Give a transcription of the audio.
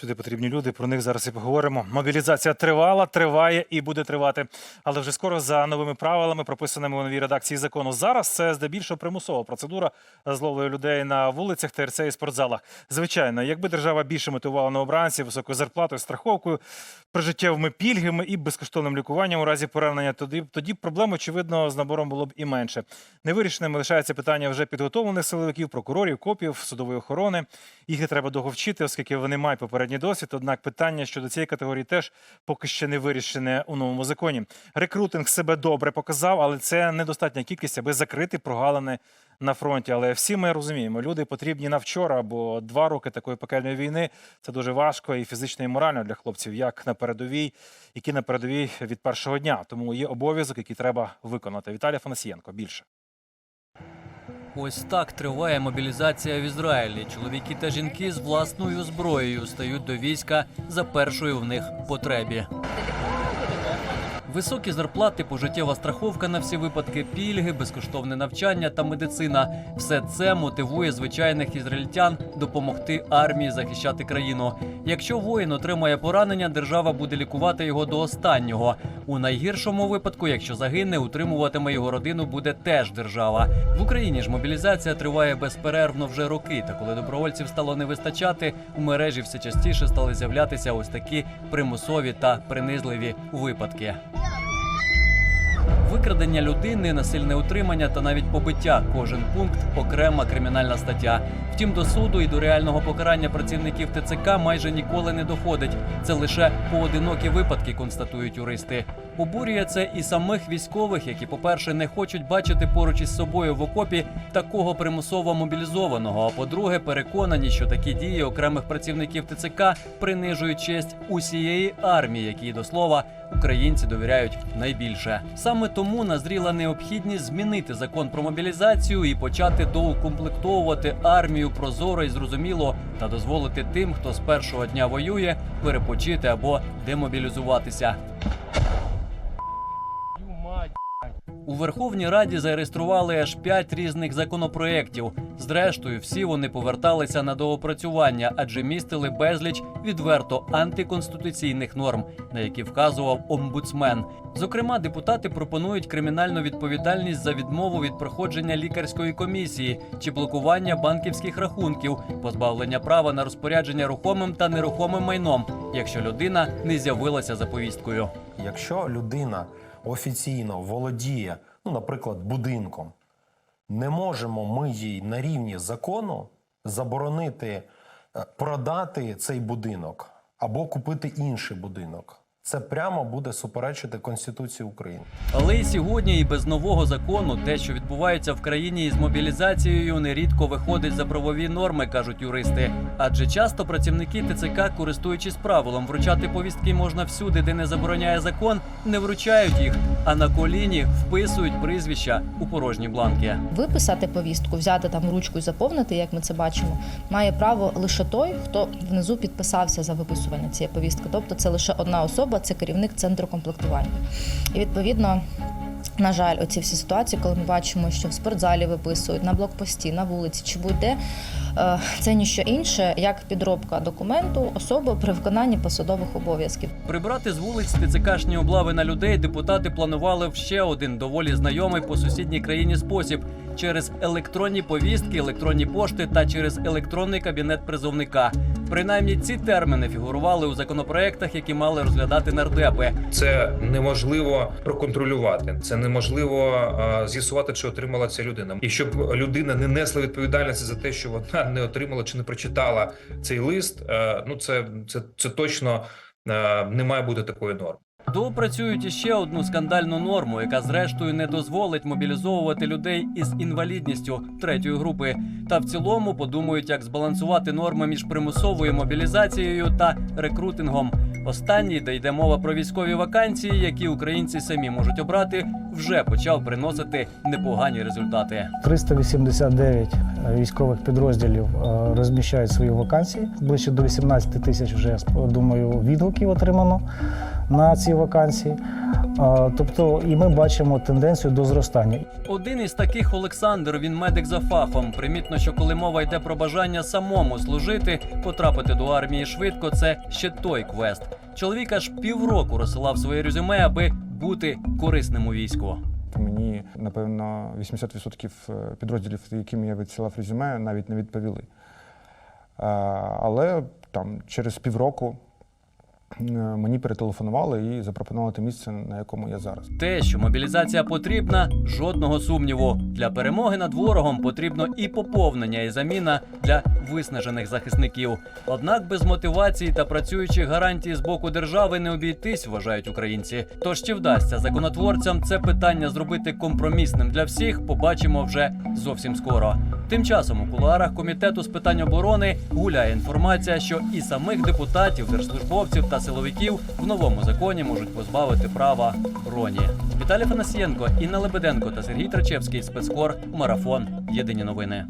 Сюди потрібні люди. Про них зараз і поговоримо. Мобілізація тривала, триває і буде тривати. Але вже скоро за новими правилами, прописаними у новій редакції закону. Зараз це здебільшого примусова процедура з людей на вулицях, ТРЦ і спортзалах. Звичайно, якби держава більше мотивувала новобранців високою зарплатою, страховкою, прижиттєвими пільгами і безкоштовним лікуванням у разі поранення, тоді тоді проблем, очевидно, з набором було б і менше. Невирішеним лишається питання вже підготовлених силовиків, прокурорів, копів, судової охорони. Їх треба довго вчити, оскільки вони мають попередній досвід. Однак питання щодо цієї категорії теж поки ще не вирішене у новому законі. Рекрутинг себе добре показав, але це недостатня кількість, аби закрити прогалини на фронті. Але всі ми розуміємо, люди потрібні на вчора, бо два роки такої пекельної війни це дуже важко і фізично, і морально для хлопців, як на передовій, які на передовій від першого дня. Тому є обов'язок, який треба виконати. Віталій Фанасієнко більше. Ось так триває мобілізація в Ізраїлі. Чоловіки та жінки з власною зброєю стають до війська за першою в них потребі. Високі зарплати, пожиттєва страховка на всі випадки, пільги, безкоштовне навчання та медицина все це мотивує звичайних ізраїльтян допомогти армії захищати країну. Якщо воїн отримає поранення, держава буде лікувати його до останнього. У найгіршому випадку, якщо загине, утримуватиме його родину буде теж держава. В Україні ж мобілізація триває безперервно вже роки. Та коли добровольців стало не вистачати, у мережі все частіше стали з'являтися ось такі примусові та принизливі випадки. Викрадення людини, насильне утримання та навіть побиття кожен пункт окрема кримінальна стаття. Втім, до суду і до реального покарання працівників ТЦК майже ніколи не доходить. Це лише поодинокі випадки, констатують юристи. Обурює це і самих військових, які, по-перше, не хочуть бачити поруч із собою в окопі такого примусово мобілізованого. А по-друге, переконані, що такі дії окремих працівників ТЦК принижують честь усієї армії, якій до слова українці довіряють найбільше. Саме тому назріла необхідність змінити закон про мобілізацію і почати доукомплектовувати армію прозоро і зрозуміло та дозволити тим, хто з першого дня воює, перепочити або демобілізуватися. У Верховній Раді зареєстрували аж п'ять різних законопроєктів. Зрештою, всі вони поверталися на доопрацювання, адже містили безліч відверто антиконституційних норм, на які вказував омбудсмен. Зокрема, депутати пропонують кримінальну відповідальність за відмову від проходження лікарської комісії чи блокування банківських рахунків, позбавлення права на розпорядження рухомим та нерухомим майном, якщо людина не з'явилася за повісткою. Якщо людина офіційно володіє, ну, наприклад, будинком, не можемо ми їй на рівні закону заборонити е, продати цей будинок або купити інший будинок. Це прямо буде суперечити Конституції України. Але і сьогодні, і без нового закону, те, що відбувається в країні із мобілізацією, нерідко виходить за правові норми, кажуть юристи. Адже часто працівники ТЦК, користуючись правилом, вручати повістки можна всюди, де не забороняє закон, не вручають їх, а на коліні вписують прізвища у порожні бланки. Виписати повістку, взяти там ручку і заповнити, як ми це бачимо, має право лише той, хто внизу підписався за виписування цієї повістки. Тобто це лише одна особа, це керівник центру комплектування. І відповідно. На жаль, оці всі ситуації, коли ми бачимо, що в спортзалі виписують на блокпості, на вулиці чи будь-де, е, це ніщо інше, як підробка документу особи при виконанні посадових обов'язків. Прибрати з вулиць ТЦКшні облави на людей депутати планували в ще один доволі знайомий по сусідній країні спосіб через електронні повістки, електронні пошти та через електронний кабінет призовника. Принаймні ці терміни фігурували у законопроектах, які мали розглядати нардепи. Це неможливо проконтролювати. Це неможливо е, з'ясувати, чи отримала ця людина. І щоб людина не несла відповідальності за те, що вона не отримала чи не прочитала цей лист. е, ну це це, це точно е, не має бути такої норми. Доопрацюють іще одну скандальну норму, яка зрештою не дозволить мобілізовувати людей із інвалідністю третьої групи. Та в цілому подумають, як збалансувати норми між примусовою мобілізацією та рекрутингом. Останній, де йде мова про військові вакансії, які українці самі можуть обрати, вже почав приносити непогані результати. 389 військових підрозділів е, розміщають свої вакансії. Ближче до 18 тисяч вже думаю відгуків отримано. На ці вакансії. Е, Тобто, і ми бачимо тенденцію до зростання. Один із таких Олександр. Він медик за фахом. Примітно, що коли мова йде про бажання самому служити, потрапити до армії швидко, це ще той квест. Чоловік аж півроку розсилав своє резюме, аби бути корисним у війську. Мені, напевно, 80% підрозділів, яким я відсилав резюме, навіть не відповіли. Е, Але там через півроку е, мені перетелефонували і запропонували те місце, на якому я зараз. Те, що мобілізація потрібна, жодного сумніву. Для перемоги над ворогом потрібно і поповнення, і заміна для виснажених захисників. Однак без мотивації та працюючих гарантій з боку держави не обійтись, вважають українці. Тож чи вдасться законотворцям це питання зробити компромісним для всіх, побачимо вже зовсім скоро. Тим часом у кулуарах комітету з питань оборони гуляє інформація, що і самих депутатів, держслужбовців та силовиків в новому законі можуть позбавити права броні. Віталій Фанасієнко, Інна Лебеденко та Сергій Трачевський. Спецкор. Марафон. Єдині новини.